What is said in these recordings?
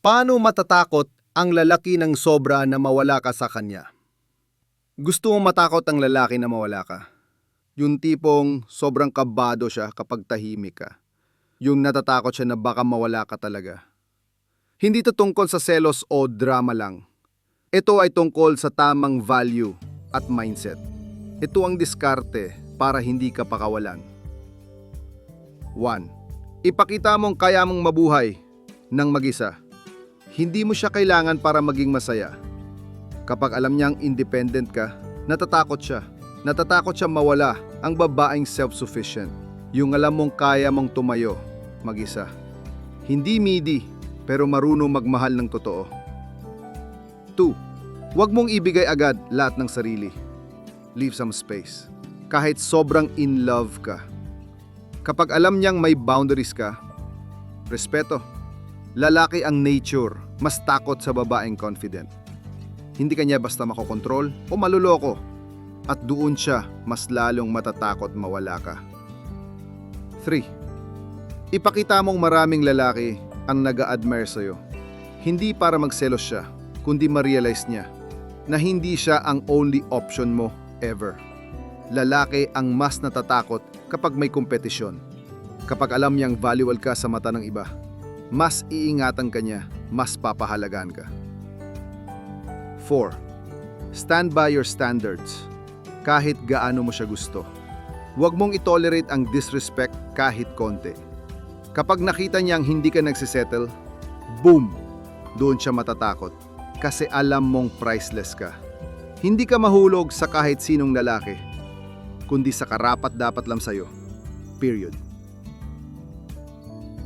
Paano matatakot ang lalaki ng sobra na mawala ka sa kanya? Gusto mo matakot ang lalaki na mawala ka? Yung tipong sobrang kabado siya kapag tahimik ka. Yung natatakot siya na baka mawala ka talaga. Hindi ito tungkol sa selos o drama lang. Ito ay tungkol sa tamang value at mindset. Ito ang diskarte para hindi ka pakawalan. 1. Ipakita mong kaya mong mabuhay ng mag-isa. Hindi mo siya kailangan para maging masaya. Kapag alam niyang independent ka, natatakot siya. Natatakot siya mawala ang babaeng self-sufficient. Yung alam mong kaya mong tumayo, mag-isa. Hindi midi, pero marunong magmahal ng totoo. 2. Huwag mong ibigay agad lahat ng sarili. Leave some space. Kahit sobrang in love ka. Kapag alam niyang may boundaries ka, respeto. Lalaki ang nature, mas takot sa babaeng confident. Hindi kanya basta makokontrol o maluloko. At doon siya mas lalong matatakot mawala ka. 3. Ipakita mong maraming lalaki ang nag-a-admire sa'yo. Hindi para magselos siya, kundi ma-realize niya na hindi siya ang only option mo ever. Lalaki ang mas natatakot kapag may kompetisyon. Kapag alam niyang valuable ka sa mata ng iba, mas iingatan ka niya, mas papahalagan ka. 4. Stand by your standards. Kahit gaano mo siya gusto. Huwag mong itolerate ang disrespect kahit konti. Kapag nakita niyang hindi ka nagsisettle, boom! Doon siya matatakot. Kasi alam mong priceless ka. Hindi ka mahulog sa kahit sinong lalaki, kundi sa karapat dapat lang sa'yo. Period.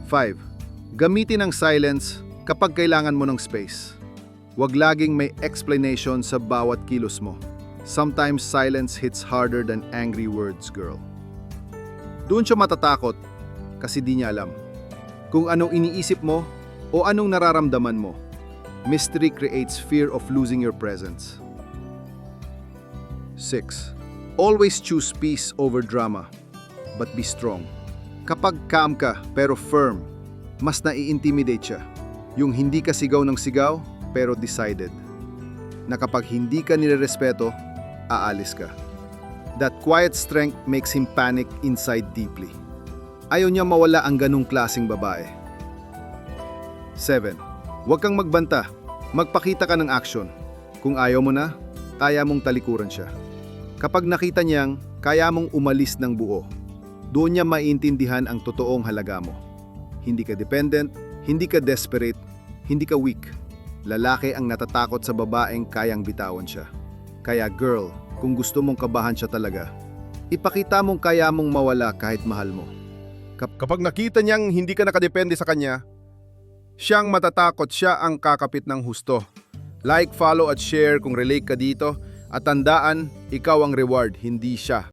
5. Gamitin ang silence kapag kailangan mo ng space. Huwag laging may explanation sa bawat kilos mo. Sometimes silence hits harder than angry words, girl. Doon siya matatakot kasi di niya alam kung anong iniisip mo o anong nararamdaman mo. Mystery creates fear of losing your presence. 6. Always choose peace over drama, but be strong. Kapag calm ka pero firm, mas nai-intimidate siya. Yung hindi ka sigaw ng sigaw pero decided. Na kapag hindi ka nirerespeto, aalis ka. That quiet strength makes him panic inside deeply. Ayaw niya mawala ang ganong klasing babae. 7. Huwag kang magbanta. Magpakita ka ng action. Kung ayaw mo na, kaya mong talikuran siya. Kapag nakita niyang kaya mong umalis ng buo, doon niya maintindihan ang totoong halaga mo. Hindi ka dependent, hindi ka desperate, hindi ka weak. Lalaki ang natatakot sa babaeng kayang bitawan siya. Kaya girl, kung gusto mong kabahan siya talaga, ipakita mong kaya mong mawala kahit mahal mo. Kapag nakita niyang hindi ka nakadepende sa kanya, siyang matatakot siya ang kakapit ng husto. Like, follow at share kung relate ka dito at tandaan, ikaw ang reward, hindi siya.